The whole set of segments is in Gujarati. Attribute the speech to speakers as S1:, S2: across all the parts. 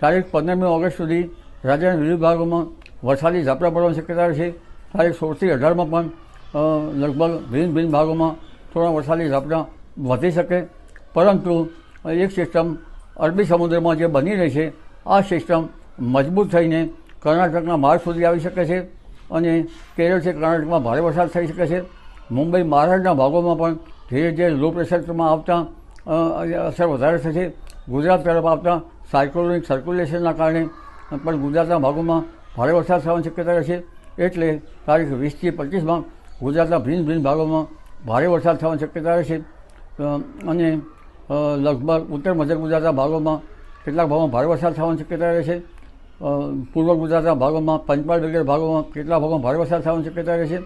S1: તારીખ પંદરમી ઓગસ્ટ સુધી રાજ્યના વિવિધ ભાગોમાં વરસાદી ઝાપટા પડવાની શક્યતા છે. તારીખ સોળથી અઢારમાં પણ લગભગ ભિન્ન ભિન્ન ભાગોમાં થોડા વરસાદી ઝાપટા વધી શકે. પરંતુ એક સિસ્ટમ અરબી સમુદ્રમાં જે બની રહી છે, આ સિસ્ટમ મજબૂત થઈને કર્ણાટકના માર્ગ સુધી આવી શકે છે અને કેરળથી કર્ણાટકમાં ભારે વરસાદ થઈ શકે છે. મુંબઈ, મહારાષ્ટ્રના ભાગોમાં પણ ધીરે ધીરે લો પ્રેશરમાં આવતા અસર વધારે થશે. ગુજરાત તરફ આવતા સાયક્લોનિક સર્ક્યુલેશનના કારણે પણ ગુજરાતના ભાગોમાં ભારે વરસાદ થવાની શક્યતા રહેશે. એટલે તારીખ વીસથી પચીસમાં ગુજરાતના ભિન્ન ભિન્ન ભાગોમાં ભારે વરસાદ થવાની શક્યતા રહેશે. અને લગભગ ઉત્તર મધ્ય ગુજરાતના ભાગોમાં કેટલાક ભાગોમાં ભારે વરસાદ થવાની શક્યતા રહેશે. પૂર્વ ગુજરાતના ભાગોમાં પંચમહાલ વગેરે ભાગોમાં કેટલાક ભાગોમાં ભારે વરસાદ થવાની શક્યતા રહેશે.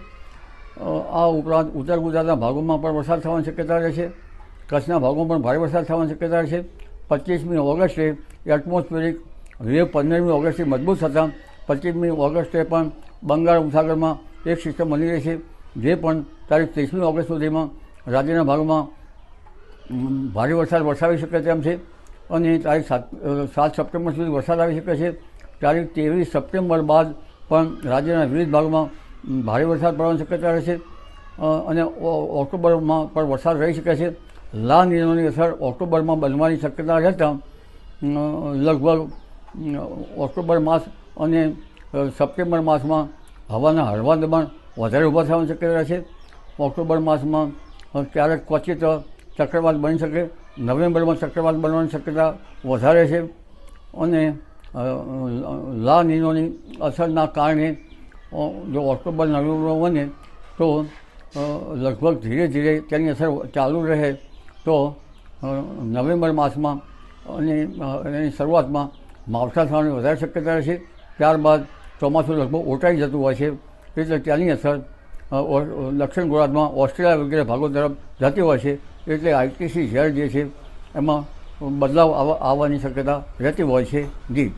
S1: આ ઉપરાંત ઉત્તર ગુજરાતના ભાગોમાં પણ વરસાદ થવાની શક્યતા રહેશે. કચ્છના ભાગોમાં પણ ભારે વરસાદ થવાની શક્યતા રહેશે. પચીસમી ઓગસ્ટે એટમોસ્ફિરિક વેવ પંદરમી ઓગસ્ટથી મજબૂત થતાં પચીસમી ઓગસ્ટે પણ બંગાળ ઉપસાગરમાં એક સિસ્ટમ બની રહી છે, જે પણ તારીખ ત્રીસમી ઓગસ્ટ સુધીમાં રાજ્યના ભાગોમાં ભારે વરસાદ વરસાવી શકે તેમ છે અને તારીખ સાત સાત સપ્ટેમ્બર સુધી વરસાદ આવી શકે છે. તારીખ ત્રેવીસ સપ્ટેમ્બર બાદ પણ રાજ્યના વિવિધ ભાગોમાં ભારે વરસાદ પડવાની શક્યતા રહેશે અને ઓક્ટોબરમાં પણ વરસાદ રહી શકે છે. લા નિર્ણયની અસર ઓક્ટોબરમાં બનવાની શક્યતા રહેતા લગભગ ઓક્ટોબર માસ અને સપ્ટેમ્બર માસમાં હવાના હળવા દબાણ વધારે ઊભા થવાની શક્યતા રહેશે ઓક્ટોબર માસમાં ક્યારેક ક્વચિત ચક્રવાત બની શકે. નવેમ્બરમાં ચક્રવાત બનવાની શક્યતા વધારે છે. અને લા નિનોની અસરના કારણે જો ઓક્ટોબર નવેમ્બર બને તો લગભગ ધીરે ધીરે તેની અસર ચાલુ રહે. તો નવેમ્બર માસમાં અને એની શરૂઆતમાં માવઠા થવાની વધારે શક્યતા રહેશે. ત્યારબાદ ચોમાસું લગભગ ઓટાઈ જતું હોય છે, એટલે ત્યાંની અસર દક્ષિણ ગુજરાતમાં ઓસ્ટ્રેલિયા વગેરે ભાગો તરફ જતી હોય છે, એટલે આઈટીસી ઝેર જે છે, એમાં બદલાવ આવવા આવવાની શક્યતા રહેતી હોય છે. જી.